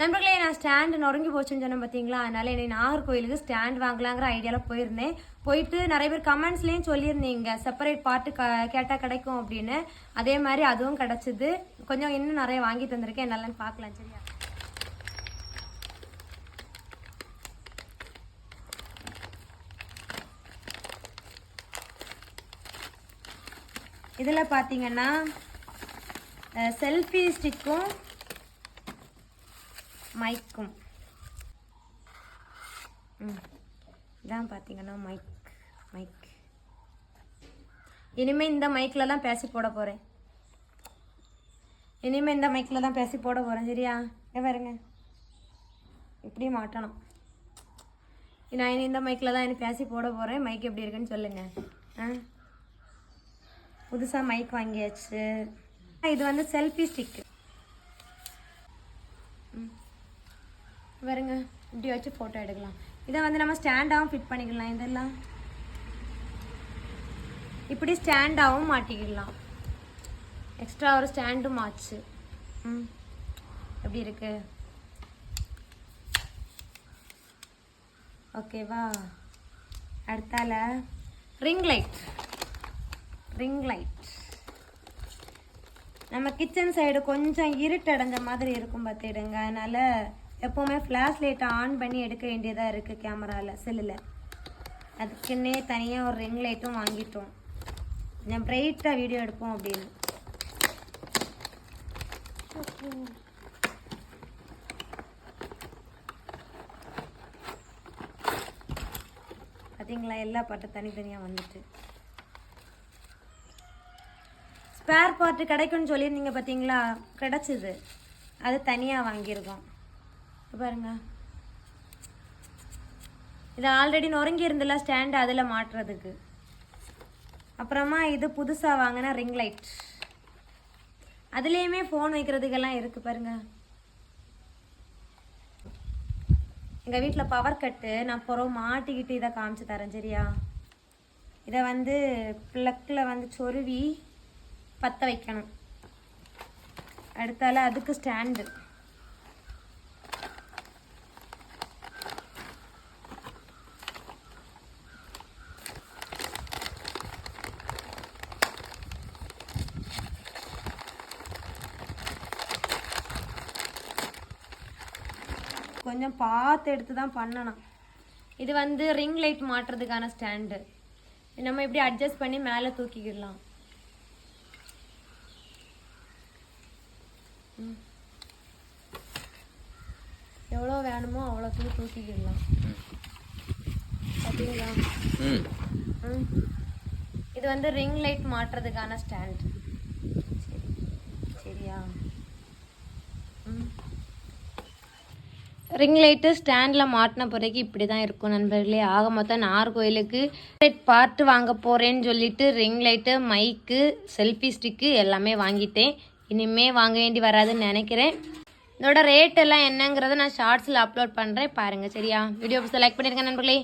நண்பர்களே நான் ஸ்டாண்டு நொறுங்கி போச்சுன்னு சொன்னேன் பார்த்தீங்களா அதனால என்னை நாகர்கோயிலுக்கு ஸ்டாண்ட் வாங்கலாங்கிற ஐடியாவில் போயிருந்தேன். போயிட்டு நிறைய பேர் கமெண்ட்ஸ்லேயும் சொல்லியிருந்தீங்க செப்பரேட் பார்ட்டு க கேட்டால் கிடைக்கும் அப்படின்னு. அதே மாதிரி அதுவும் கிடச்சிது. கொஞ்சம் இன்னும் நிறைய வாங்கி தந்திருக்கேன். என்னெல்லாம் பார்க்கலாம் சரியா? இதில் பார்த்தீங்கன்னா செல்ஃபி ஸ்டிக்கும் மைக்கும் ம். இதான் பார்த்தீங்கன்னா மைக் மைக் இனிமேல் இந்த மைக்கில் தான் பேசி போட போகிறேன் இனிமேல் இந்த மைக்கில் தான் பேசி போட போகிறேன் சரியா? ஏன் பாருங்க. இப்படியும் மாட்டணும். நான் இனி இந்த மைக்கில் தான் இனி பேசி போட போகிறேன் மைக் எப்படி இருக்குன்னு சொல்லுங்கள் ஆ? புதுசாக மைக் வாங்கியாச்சு. இது வந்து செல்ஃபி ஸ்டிக்கு ம். பாருங்க இப்படி வச்சு ஃபோட்டோ எடுக்கலாம். இதை வந்து நம்ம ஸ்டாண்டாகவும் ஃபிட் பண்ணிக்கலாம் இதெல்லாம். இப்படி ஸ்டாண்டாகவும் மாட்டிக்கிடலாம். எக்ஸ்ட்ரா ஒரு ஸ்டாண்டும் ஆச்சு. ம். எப்படி இருக்கு? ஓகேவா அடுத்தால ரிங் லைட் ரிங் லைட் நம்ம கிச்சன் சைடு கொஞ்சம் இருட்டடைஞ்ச மாதிரி இருக்கும் பார்த்துடுங்க அதனால் எப்போவுமே ஃப்ளாஷ் லைட்டை ஆன் பண்ணி எடுக்க வேண்டியதாக இருக்குது கேமராவில் செல்லில் அதுக்குன்னே தனியாக ஒரு ரிங் லைட்டும் வாங்கிட்டோம். கொஞ்சம் பிரைட்டாக வீடியோ எடுப்போம் அப்படின்னு. பார்த்தீங்களா எல்லா பாட்டும் தனித்தனியாக வந்துட்டு. ஸ்பேர் பார்ட்டு கிடைக்கும்னு சொல்லியிருந்தீங்க பார்த்தீங்களா கிடச்சிது. அது தனியாக வாங்கியிருக்கோம். பாருங்க. இது ஆல்ரெடி நொறுங்கி இருந்தல ஸ்டாண்டு அதில் மாட்டுறதுக்கு. அப்புறமா இது புதுசாக வாங்கின ரிங் லைட் அதுலேயுமே ஃபோன் வைக்கிறதுக்கெல்லாம் இருக்குது பாருங்க. எங்கள் வீட்டில் பவர் கட்டு நான் புறம் மாட்டிக்கிட்டு இதை காமிச்சு தரேன் சரியா? இதை வந்து ப்ளக்கில் வந்து சொருவி பற்ற வைக்கணும். அடுத்தால அதுக்கு ஸ்டாண்டு கொஞ்சம் பார்த்து எடுத்து தான் பண்ணணும். இது வந்து ரிங் லைட் மாட்டுறதுக்கான ஸ்டாண்டு நம்ம இப்படி அட்ஜஸ்ட் பண்ணி மேலே தூக்கிக்கிடலாம். எவ்வளோ வேணுமோ அவ்வளோ தூக்கி தூக்கிக்கிடலாம் ம். இது வந்து ரிங் லைட் மாட்டுறதுக்கான ஸ்டாண்ட் சரியா? ம். ரிங் லைட்டு ஸ்டாண்டில் மாட்டின பிறகு இப்படி தான் இருக்கும் நண்பர்களே. ஆக மொத்தம் நார்கோயிலுக்கு பார்ட்டு வாங்க போகிறேன்னு சொல்லிட்டு ring light mic selfie stick எல்லாமே வாங்கிட்டேன். இனிமே வாங்க வேண்டி வராதுன்னு நினைக்கிறேன். இதோட ரேட் எல்லாம் என்னங்கிறத நான் ஷார்ட்ஸில் அப்லோட் பண்ணுறேன் பாருங்கள் சரியா? வீடியோ லைக் பண்ணியிருக்கேன் நண்பர்களே.